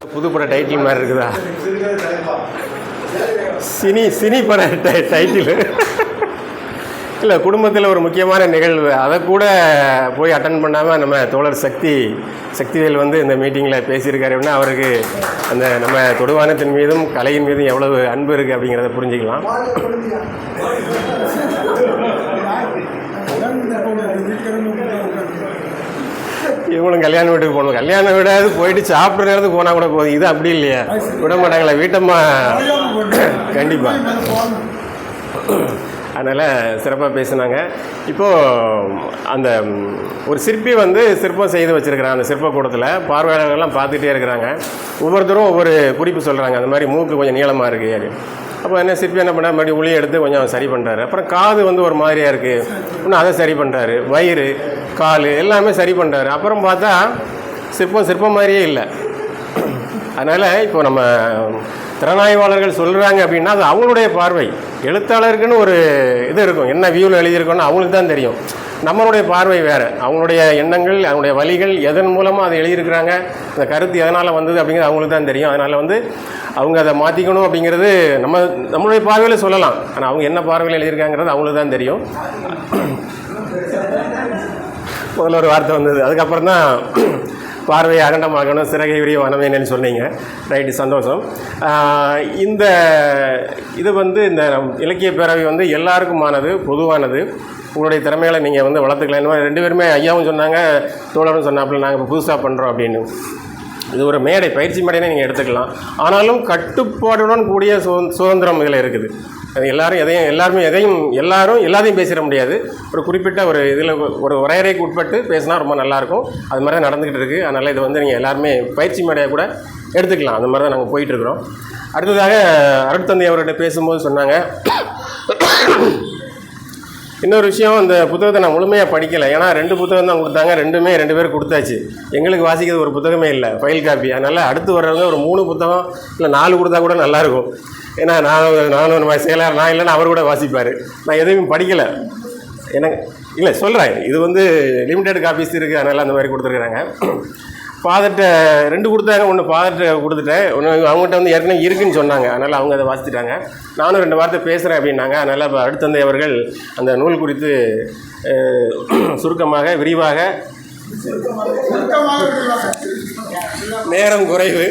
புதுப்பட title மாதிரி இருக்குதா? Cine cine பட டை- டைட்டில் இல்லை குடும்பத்தில் ஒரு முக்கியமான நிகழ்வு. அதை கூட போய் அட்டன் பண்ணாமல் நம்ம தோழர் சக்தி சக்திவேல் வந்து இந்த மீட்டிங்கில் பேசியிருக்காரு அப்படின்னா அவருக்கு அந்த நம்ம தொடுவானத்தின் மீதும் கலையின் மீதும் எவ்வளவு அன்பு இருக்குது அப்படிங்கிறத புரிஞ்சுக்கலாம். இவங்களும் கல்யாண வீட்டுக்கு போகணும். கல்யாண வீடாவது போயிட்டு சாப்பிட்ற நேரத்துக்கு போனால் கூட போதும். இது அப்படி இல்லையா. விட மாட்டாங்களா வீட்டம்மா. கண்டிப்பாக அதனால் சிறப்பாக பேசினாங்க. இப்போது அந்த ஒரு சிற்பி வந்து சிற்பம் செய்து வச்சுருக்கிறாங்க அந்த சிற்பக்கூடத்தில் பார்வையாளர்கள்லாம் பார்த்துட்டே இருக்கிறாங்க. ஒவ்வொருத்தரும் ஒவ்வொரு குறிப்பு சொல்கிறாங்க அந்த மாதிரி மூக்கு கொஞ்சம் நீளமாக இருக்குது அப்போ என்ன சிற்பி என்ன பண்ணார்? மறுபடியும் உளியை எடுத்து கொஞ்சம் சரி பண்ணுறாரு அப்புறம் காது வந்து ஒரு மாதிரியாக இருக்குது இன்னும் அதை சரி பண்ணுறாரு வயிறு கால் எல்லாமே சரி பண்ணுறாரு அப்புறம் பார்த்தா சிற்பம் சிற்பம் மாதிரியே இல்லை. அதனால் இப்போ நம்ம திறனாய்வாளர்கள் சொல்கிறாங்க அப்படின்னா அது அவங்களுடைய பார்வை. எழுத்தாளருக்குன்னு ஒரு இது இருக்கும். என்ன வியூவில் எழுதியிருக்கோன்னு அவங்களுக்கு தான் தெரியும். நம்மளுடைய பார்வை வேறு. அவங்களுடைய எண்ணங்கள் அவங்களுடைய வழிகள் எதன் மூலமாக அதை எழுதியிருக்கிறாங்க? அந்த கருத்து எதனால் வந்தது அப்படிங்கிறது அவங்களுக்கு தான் தெரியும். அதனால் வந்து அவங்க அதை மாற்றிக்கணும் அப்படிங்கிறது நம்ம நம்மளுடைய பார்வையில் சொல்லலாம். ஆனால் அவங்க என்ன பார்வையில் எழுதியிருக்காங்கிறது அவங்களுக்கு தான் தெரியும். முதல்ல ஒரு வார்த்தை வந்தது. அதுக்கப்புறம் தான் பார்வையை அகண்டமாகணும் சிறகை விரிய வனமேனு சொன்னீங்க. ரைட்டு சந்தோஷம். இந்த இது வந்து இந்த இலக்கிய பேரவை வந்து எல்லாருக்குமானது பொதுவானது. உங்களுடைய திறமைகளை நீங்கள் வந்து வளர்த்துக்கலாம். ரெண்டு பேருமே ஐயாவும் சொன்னாங்க தோழரும் சொன்னாப்புல நாங்கள் இப்போ புதுசாக பண்ணுறோம் அப்படின்னு. இது ஒரு மேடை பயிற்சி மேடைனே நீங்கள் எடுத்துக்கலாம். ஆனாலும் கட்டுப்பாடுடன் கூடிய சு சுதந்திரம் இதில் இருக்குது. அது எல்லாரும் எதையும் எல்லாருமே எதையும் எல்லாரும் எல்லாத்தையும் பேசிட முடியாது. ஒரு குறிப்பிட்ட ஒரு இதில் ஒரு வரையறைக்கு உட்பட்டு பேசினா ரொம்ப நல்லாயிருக்கும். அது மாதிரி தான் நடந்துக்கிட்டு இருக்குது அதனால் இது வந்து நீங்கள் எல்லாருமே பயிற்சி மேடையாக கூட எடுத்துக்கலாம். அந்த மாதிரி தான் நாங்கள் போயிட்டுருக்குறோம் அடுத்ததாக அருட்தந்தை அவர்கிட்ட பேசும்போது சொன்னாங்க. இன்னொரு விஷயம் அந்த புத்தகத்தை நான் முழுமையாக படிக்கலை. ஏன்னா ரெண்டு புத்தகம் தான் கொடுத்தாங்க. ரெண்டுமே ரெண்டு பேரும் கொடுத்தாச்சு. எங்களுக்கு வாசிக்கிறது ஒரு புத்தகமே இல்லை ஃபைல் காப்பி அதனால் அடுத்து வர்றவங்க ஒரு மூணு புத்தகம் இல்லை நாலு கொடுத்தா கூட நல்லாயிருக்கும். ஏன்னா நான் நானும் நம்ம செயலாளர் நான் இல்லைன்னா அவர் கூட வாசிப்பார். நான் எதையும் படிக்கலை. எனக்கு இல்லை சொல்கிறேன் இது வந்து லிமிடெட் காப்பீஸ் இருக்குது அதனால் அந்த மாதிரி கொடுத்துருக்குறாங்க. ஃபாதர்கிட்ட ரெண்டு கொடுத்தாங்க ஒன்று ஃபாதர்கிட்ட கொடுத்துட்டேன். ஒன்று அவங்ககிட்ட வந்து ஏற்கனவே இருக்குன்னு சொன்னாங்க. அதனால் அவங்க அதை வாசிச்சிட்டாங்க. நானும் ரெண்டு வார்த்தை பேசுகிறேன் அப்படின்னாங்க. அதனால் இப்போ அடுத்தந்தை அவர்கள் அந்த நூல் குறித்து சுருக்கமாக விரிவாக. நேரம் குறைவு.